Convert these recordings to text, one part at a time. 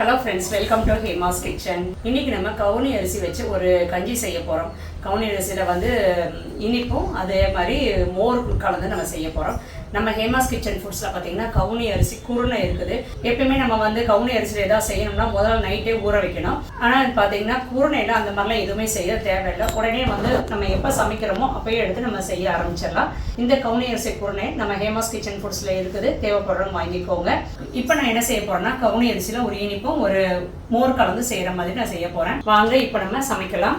Hello friends welcome to Hema's kitchen இன்னைக்கு நம்ம கவுனி அரிசி வச்சு ஒரு கஞ்சி செய்ய போகிறோம் கவுனி அரிசியில் வந்து இனிப்பும் அதே மாதிரி மோர் கலந்து நம்ம செய்ய போகிறோம் நம்ம ஹேமாஸ் கிச்சன் ஃபுட்ஸில் பார்த்தீங்கன்னா கவுனி அரிசி குருணை இருக்குது. எப்பயுமே நம்ம வந்து கவுனி அரிசியில் ஏதாவது செய்யணும்னா முதல்ல நைட்டே ஊற வைக்கணும். ஆனால் பார்த்தீங்கன்னா குருணையில் அந்த மாதிரிலாம் எதுவுமே செய்ய தேவையில்லை. உடனே வந்து நம்ம எப்போ சமைக்கிறோமோ அப்போயே எடுத்து நம்ம செய்ய ஆரம்பிச்சிடலாம். இந்த கவுனி அரிசி குருணை நம்ம ஹேமாஸ் கிச்சன் ஃபுட்ஸில் இருக்குது. தேவைப்படுறோம் வாங்கிக்கோங்க. இப்போ நான் என்ன செய்ய போறேன்னா கவுனி அரிசியில் ஒரு இனிப்பும் ஒரு மோர் கலந்து செய்கிற மாதிரி நான் செய்ய போகிறேன் வாங்க இப்போ நம்ம சமைக்கலாம்.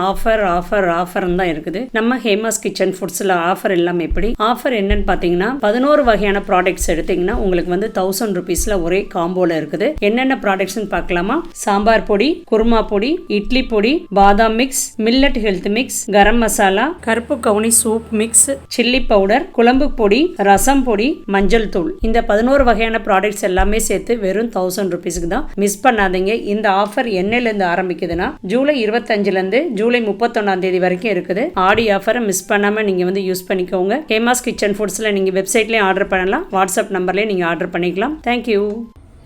ஆஃபர் ஆஃபர் ஆஃபர் தான் இருக்குது. நம்ம ஹேமாஸ் கிச்சன் ஃபுட்ஸில் ஆஃபர் எல்லாம் எப்படி? ஆஃபர் என்னன்னு பார்த்தீங்கன்னா பதினோரு வகையான ப்ராடக்ட்ஸ் எடுத்தீங்கன்னா உங்களுக்கு வந்து தௌசண்ட் ருபீஸில் ஒரே காம்போல இருக்குது. என்னென்ன ப்ராடக்ட்ஸ்னு பார்க்கலாமா? சாம்பார் பொடி குருமா பொடி இட்லி பொடி பாதாம் mix millet health mix garam masala கருப்பு கவுனி சூப் மிக்ஸ் சில்லி பவுடர் குழம்பு பொடி ரசம் பொடி மஞ்சள் தூள். இந்த பதினோரு வகையான ப்ராடக்ட்ஸ் எல்லாமே சேர்த்து வெறும் தௌசண்ட் ருபீஸ்க்கு தான். மிஸ் பண்ணாதீங்க. இந்த ஆஃபர் என்னையிலேருந்து ஆரம்பிக்குதுன்னா ஜூலை இருபத்தஞ்சிலேருந்து ஜூலை முப்பத்தொன்னாம் தேதி வரைக்கும் இருக்குது. ஆடி ஆஃபரை மிஸ் பண்ணாமல் நீங்கள் வந்து யூஸ் பண்ணிக்கோங்க. ஹேமாஸ் கிச்சன் ஃபுட்ஸில் நீங்கள் வெப்சைட்லேயும் ஆர்டர் பண்ணலாம். வாட்ஸ்அப் நம்பர்லேயும் நீங்கள் ஆர்டர் பண்ணிக்கலாம். தேங்க்யூ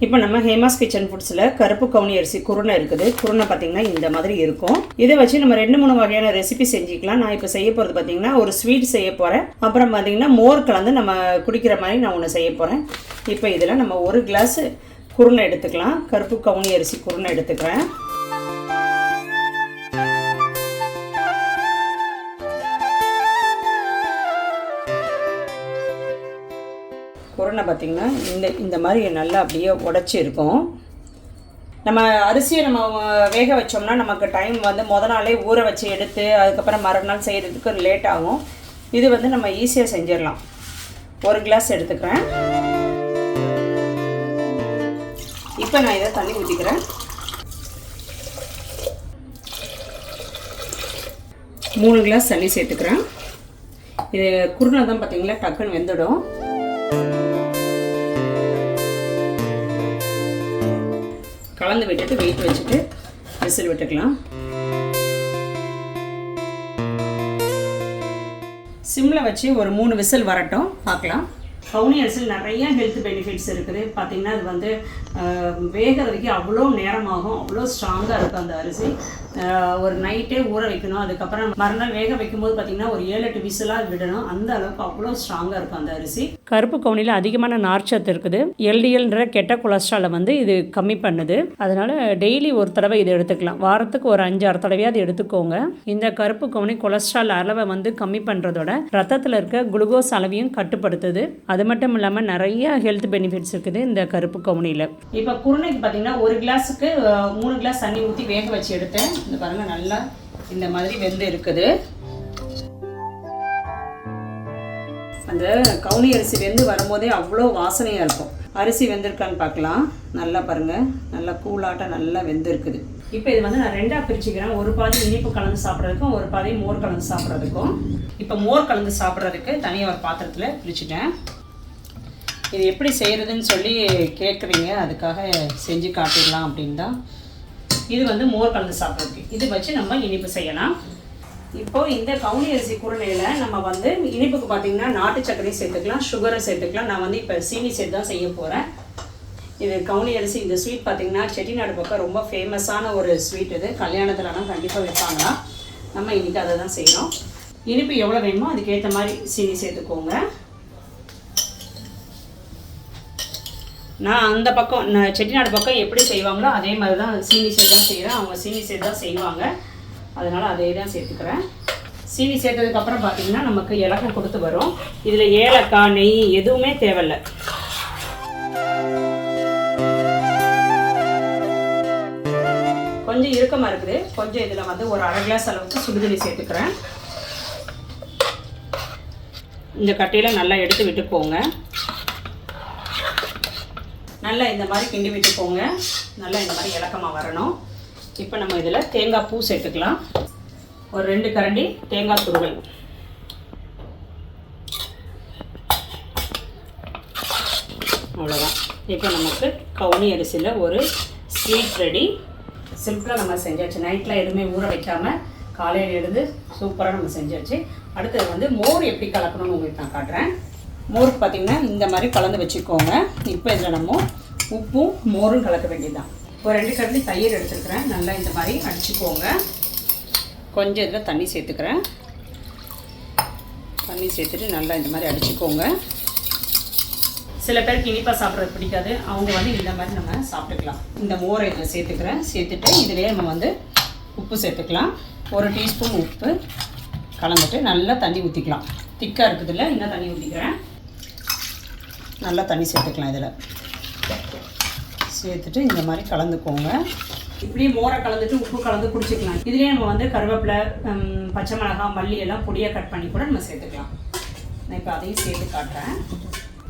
இப்போ நம்ம ஹேமாஸ் கிச்சன் ஃபுட்ஸில் கருப்பு கவுனி அரிசி குருணை இருக்குது. குருணை பார்த்தீங்கன்னா இந்த மாதிரி இருக்கும். இதை வச்சு நம்ம ரெண்டு மூணு வகையான ரெசிபி செஞ்சுக்கலாம். நான் இப்போ செய்ய போகிறது பார்த்தீங்கன்னா ஒரு ஸ்வீட் செய்ய போகிறேன் அப்புறம் பார்த்தீங்கன்னா மோர் கலந்து நம்ம குடிக்கிற மாதிரி நான் ஒன்று செய்ய போகிறேன் இப்போ இதில் நம்ம ஒரு கிளாஸ் குருணை எடுத்துக்கலாம். கருப்பு கவுனி அரிசி குருணை எடுத்துக்கிறேன். பார்த்திங்கன்னா இந்த இந்த மாதிரி நல்லா அப்படியே உடச்சி இருக்கும். நம்ம அரிசியை நம்ம வேக வச்சோம்னா நமக்கு டைம் வந்து முத நாளே ஊற வச்சு எடுத்து அதுக்கப்புறம் மறுநாள் செய்கிறதுக்கு லேட் ஆகும். இது வந்து நம்ம ஈஸியாக செஞ்சிடலாம். ஒரு கிளாஸ் எடுத்துக்கிறேன். இப்போ நான் இதை தண்ணி ஊற்றிக்கிறேன் மூணு கிளாஸ் தண்ணி சேர்த்துக்கிறேன். இது குருணை தான் பார்த்தீங்களா டக்குன்னு வெந்துடும். கலந்து விட்டுட்டு வெயிட் வச்சுட்டு விசில் விட்டுக்கலாம். சிம்மில் வச்சு ஒரு மூணு விசில் வரட்டும். பார்க்கலாம். கவுனி அரிசியில் நிறைய ஹெல்த் பெனிஃபிட்ஸ் இருக்குது. பார்த்திங்கன்னா அது வந்து வேகிற வரைக்கும் அவ்வளோ நேரமாகும் அவ்வளோ ஸ்ட்ராங்காக இருக்கும் அந்த அரிசி. ஒரு நைட்டே ஊற வைக்கணும். அதுக்கப்புறம் மறுநாள் வேக வைக்கும்போது பார்த்தீங்கன்னா ஒரு ஏழு எட்டு விசிலாக விடணும். அந்த அளவுக்கு அவ்வளோ ஸ்ட்ராங்காக இருக்கும் அந்த அரிசி. கருப்பு கவுனியில் அதிகமான நார்ச்சத்து இருக்குது. எல்டிஎல்ன்ற கெட்ட கொலஸ்ட்ராலை வந்து இது கம்மி பண்ணுது. அதனால் டெய்லி ஒரு தடவை இது எடுத்துக்கலாம். வாரத்துக்கு ஒரு அஞ்சு ஆறு தடவையாவது எடுத்துக்கோங்க. இந்த கருப்பு கவுனி கொலஸ்ட்ரால் அளவை வந்து கம்மி பண்ணுறதோட ரத்தத்தில் இருக்க குளுக்கோஸ் அளவையும் கட்டுப்படுத்துது. அது மட்டும் இல்லாமல் நிறைய ஹெல்த் பெனிஃபிட்ஸ் இருக்குது இந்த கருப்பு கவுனியில் இப்போ குருணைக்கு பார்த்தீங்கன்னா ஒரு கிளாஸுக்கு மூணு கிளாஸ் தண்ணி ஊற்றி வேக வச்சு எடுத்தேன். இந்த பாருங்கள் நல்லா இந்த மாதிரி வெந்து இருக்குது. அந்த கவுனி அரிசி வெந்து வரும்போதே அவ்வளோ வாசனையாக இருக்கும். அரிசி வெந்திருக்கான்னு பார்க்கலாம். நல்லா பாருங்கள் நல்லா கூலாட்டம் நல்லா வெந்திருக்குது. இப்போ இது வந்து நான் ரெண்டாக பிரிச்சுக்கிறேன். ஒரு பாதி இனிப்பு கலந்து சாப்பிட்றதுக்கும் ஒரு பாதி மோர் கலந்து சாப்பிட்றதுக்கும். இப்போ மோர் கலந்து சாப்பிட்றதுக்கு தனியாக ஒரு பாத்திரத்தில் பிரிச்சுட்டேன். இது எப்படி செய்கிறதுன்னு சொல்லி கேட்குறீங்க. அதுக்காக செஞ்சு காட்டிடலாம் அப்படின்னு தான். இது வந்து மோர் கலந்து சாப்பிட்றதுக்கு. இது வச்சு நம்ம இனிப்பு செய்யலாம். இப்போ இந்த கவுனி அரிசி குருணையில் நம்ம வந்து இனிப்புக்கு பார்த்தீங்கன்னா நாட்டு சர்க்கரையும் சேர்த்துக்கலாம் சுகரும் சேர்த்துக்கலாம். நான் வந்து இப்போ சீனி சேர்த்து தான் செய்ய போகிறேன் இது கவுனி அரிசி இந்த ஸ்வீட் பார்த்தீங்கன்னா செட்டிநாடு பக்கம் ரொம்ப ஃபேமஸான ஒரு ஸ்வீட் இது. கல்யாணத்துலலாம் கண்டிப்பாக வைப்பாங்களாம் நம்ம இன்றைக்கி அதை தான் செய்கிறோம் இனிப்பு எவ்வளோ வேணுமோ அதுக்கேற்ற மாதிரி சீனி சேர்த்துக்கோங்க. நான் அந்த பக்கம் நான் செட்டிநாடு பக்கம் எப்படி செய்வாங்களோ அதே மாதிரி தான் சீனி சேர்த்து தான் செய்கிறேன் அவங்க சீனி சேர்த்து தான் செய்வாங்க. அதனால் அதே தான் சேர்த்துக்கிறேன். சீனி சேர்த்ததுக்கப்புறம் பார்த்தீங்கன்னா நமக்கு இலக்கம் கொடுத்து வரும். இதில் ஏலக்காய் நெய் எதுவுமே தேவையில்லை. கொஞ்சம் இறுக்கமாக இருக்குது. கொஞ்சம் இதில் வந்து ஒரு அரை கிளாஸ் அளவுக்கு சுடுதண்ணி சேர்த்துக்கிறேன். இந்த கட்டையில் நல்லா எடுத்து விட்டுக்கோங்க. நல்லா இந்த மாதிரி கிண்டி விட்டுக்கோங்க. நல்லா இந்த மாதிரி இலக்கமாக வரணும். இப்போ நம்ம இதில் தேங்காய் பூ சேர்த்துக்கலாம். ஒரு ரெண்டு கரண்டி தேங்காய் துருவல். அவ்வளோதான் இப்போ நமக்கு கவுனி அரிசியில் ஒரு ஸ்வீட் ரெடி சிம்பிளாக நம்ம செஞ்சாச்சு. நைட்டில் எதுவுமே ஊற வைக்காமல் காலையில் எழுந்து சூப்பராக நம்ம செஞ்சாச்சு. அடுத்தது வந்து மோர் எப்படி கலக்கணும்னு உங்களுக்கு நான் காட்டுறேன். மோர் பார்த்திங்கன்னா இந்த மாதிரி கலந்து வச்சுக்கோங்க. இப்போ இதில் நம்ம உப்பும் மோரும் கலக்க வேண்டியதுதான். ஒரு ரெண்டு கரண்டி தயிர் எடுத்துக்கிறேன் நல்லா இந்த மாதிரி அடிச்சுக்கோங்க. கொஞ்சம் இதில் தண்ணி சேர்த்துக்கிறேன். தண்ணி சேர்த்துட்டு நல்லா இந்த மாதிரி அடிச்சுக்கோங்க. சில பேருக்கு இனிப்பாக சாப்பிட்றது பிடிக்காது. அவங்க வந்து இந்த மாதிரி நம்ம சாப்பிட்டுக்கலாம். இந்த மோரை இதில் சேர்த்துக்கிறேன். சேர்த்துட்டு இதிலே நம்ம வந்து உப்பு சேர்த்துக்கலாம். ஒரு டீஸ்பூன் உப்பு கலந்துட்டு நல்லா தண்ணி ஊற்றிக்கலாம் திக்காக இருக்குதுல்ல இன்னும் தண்ணி ஊற்றிக்கிறேன் நல்லா தண்ணி சேர்த்துக்கலாம் இதில். சேர்த்துட்டு இந்த மாதிரி கலந்துக்கோங்க. இப்படியே மோரை கலந்துட்டு உப்பு கலந்து குடிச்சிக்கலாம். இதுலேயே நம்ம வந்து கருவேப்பிலை பச்சை மிளகாய் மல்லி எல்லாம் பொடியாக கட் பண்ணி கூட நம்ம சேர்த்துக்கலாம். நான் இப்போ அதையும் சேர்த்து காட்டுறேன்.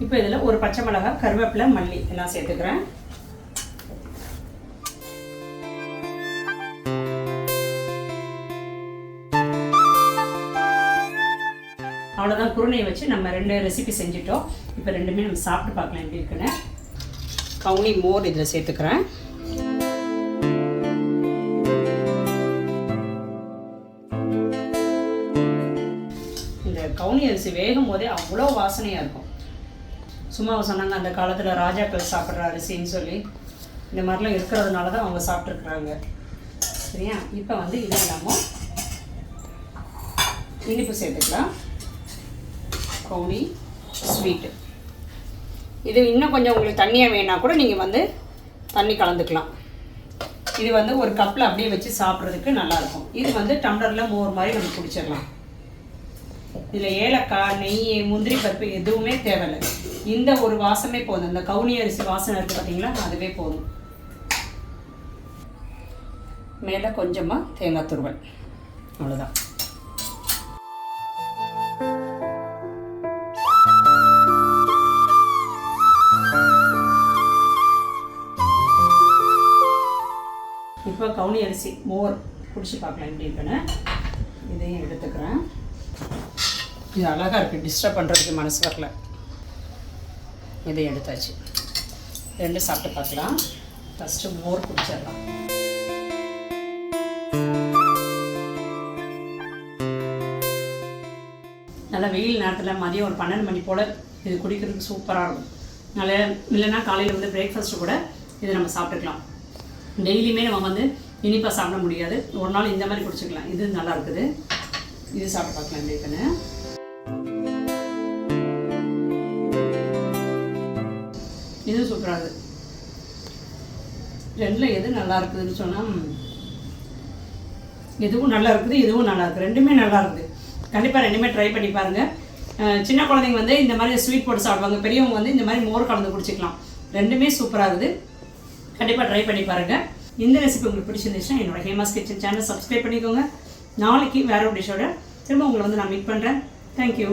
இப்போ இதில் ஒரு பச்சை மிளகாய் கருவேப்பிலை மல்லி எல்லாம் சேர்த்துக்கிறேன். குருணையை வச்சு நம்ம ரெண்டு ரெசிபி செஞ்சுட்டோம். இப்போ ரெண்டுமே நம்ம சாப்பிட்டு பார்க்கலாம் எப்படி இருக்குன்னு. கவுனி மோர் இதில் சேர்த்துக்கிறேன். இந்த கவுனி அரிசி வேகும் போதே அவ்வளோ வாசனையாக இருக்கும். சும்மா சொன்னாங்க அந்த காலத்தில் ராஜாக்கள் சாப்பிட்ற அரிசின்னு சொல்லி. இந்த மாதிரிலாம் இருக்கிறதுனால தான் அவங்க சாப்பிட்ருக்குறாங்க சரியா? இப்போ வந்து இது இல்லாமல் இனிப்பு சேர்த்துக்கலாம். கவுனி ஸ்வீட்டு இது இன்னும் கொஞ்சம் உங்களுக்கு தண்ணியாக வேணால் கூட நீங்கள் வந்து தண்ணி கலந்துக்கலாம். இது வந்து ஒரு கப்பில் அப்படியே வச்சு சாப்பிட்றதுக்கு நல்லாயிருக்கும். இது வந்து டம்ளரில் மோர் மாதிரி நம்ம குடிச்சிடலாம். இதில் ஏலக்காய் நெய் முந்திரி பருப்பு எதுவுமே தேவையில்லை. இந்த ஒரு வாசமே போதும். இந்த கவுனி அரிசி வாசனை இருக்குது பார்த்தீங்களா அதுவே போதும். மேலே கொஞ்சமாக தேங்காய் துருவல். அவ்வளோதான் இப்போ கவுனி அரிசி மோர் குடிச்சு பார்க்கலாம். எப்படி இருக்குன்னு இதையும் எடுத்துக்கிறேன். இது அழகாக இருக்குது டிஸ்டர்ப் பண்ணுறதுக்கு மனசு வரல. இதையும் எடுத்தாச்சு. ரெண்டு சாப்பிட்டு பார்க்கலாம். ஃபஸ்ட்டு மோர் குடிச்சிடலாம். நல்லா வெயில் நேரத்தில் மதியம் ஒரு பன்னெண்டு மணி போல் இது குடிக்கிறதுக்கு சூப்பராக இருக்கும். நல்ல இல்லைன்னா காலையில் வந்து பிரேக்ஃபாஸ்ட்டு கூட இதை நம்ம சாப்பிட்டுக்கலாம். டெய்லியுமே நம்ம வந்து இனிப்பாக சாப்பிட முடியாது. ஒரு நாள் இந்த மாதிரி குடிச்சிக்கலாம். இது நல்லா இருக்குது. இது சாப்பிட்டு பார்க்கலாம் எப்படி இது சூப்பராக இருக்குது ரெண்டில் எது நல்லா இருக்குதுன்னு சொன்னால் இதுவும் நல்லா இருக்குது இதுவும் நல்லா இருக்குது. ரெண்டுமே நல்லா இருக்குது. கண்டிப்பாக ரெண்டுமே ட்ரை பண்ணி பாருங்கள் சின்ன குழந்தைங்க வந்து இந்த மாதிரி ஸ்வீட் போட்டு சாப்பிடுவாங்க. பெரியவங்க வந்து இந்த மாதிரி மோர் கலந்து குடிச்சிக்கலாம். ரெண்டுமே சூப்பராக இருக்குது. கண்டிப்பாக ட்ரை பண்ணி பாருங்கள் இந்த ரெசிபி உங்களுக்கு பிடிச்சிருந்துச்சுன்னா என்னோட ஹேமாஸ் கிச்சன் சேனல் சப்ஸ்கிரைப் பண்ணிக்கோங்க. நாளைக்கு வேற ஒரு டிஷ்ஷோட திரும்ப உங்களை வந்து நான் மீட் பண்ணுறேன் தேங்க்யூ